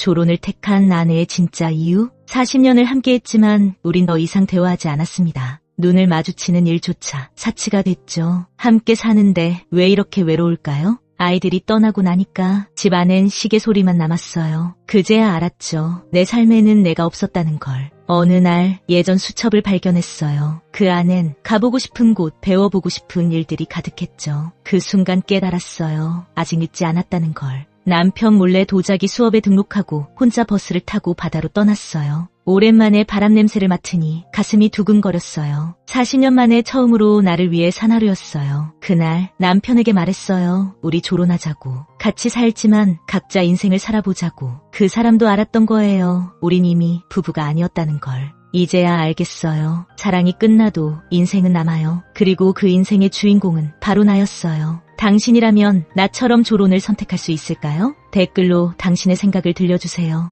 조론을 택한 아내의 진짜 이유? 40년을 함께했지만 우린 더 이상 대화하지 않았습니다. 눈을 마주치는 일조차 사치가 됐죠. 함께 사는데 왜 이렇게 외로울까요? 아이들이 떠나고 나니까 집 안엔 시계 소리만 남았어요. 그제야 알았죠. 내 삶에는 내가 없었다는 걸. 어느 날 예전 수첩을 발견했어요. 그 안엔 가보고 싶은 곳, 배워보고 싶은 일들이 가득했죠. 그 순간 깨달았어요. 아직 늦지 않았다는 걸. 남편 몰래 도자기 수업에 등록하고 혼자 버스를 타고 바다로 떠났어요. 오랜만에 바람 냄새를 맡으니 가슴이 두근거렸어요. 40년 만에 처음으로 나를 위해 산 하루였어요. 그날 남편에게 말했어요. 우리 조론하자고. 같이 살지만 각자 인생을 살아보자고. 그 사람도 알았던 거예요. 우린 이미 부부가 아니었다는 걸. 이제야 알겠어요. 사랑이 끝나도 인생은 남아요. 그리고 그 인생의 주인공은 바로 나였어요. 당신이라면 나처럼 조론을 선택할 수 있을까요? 댓글로 당신의 생각을 들려주세요.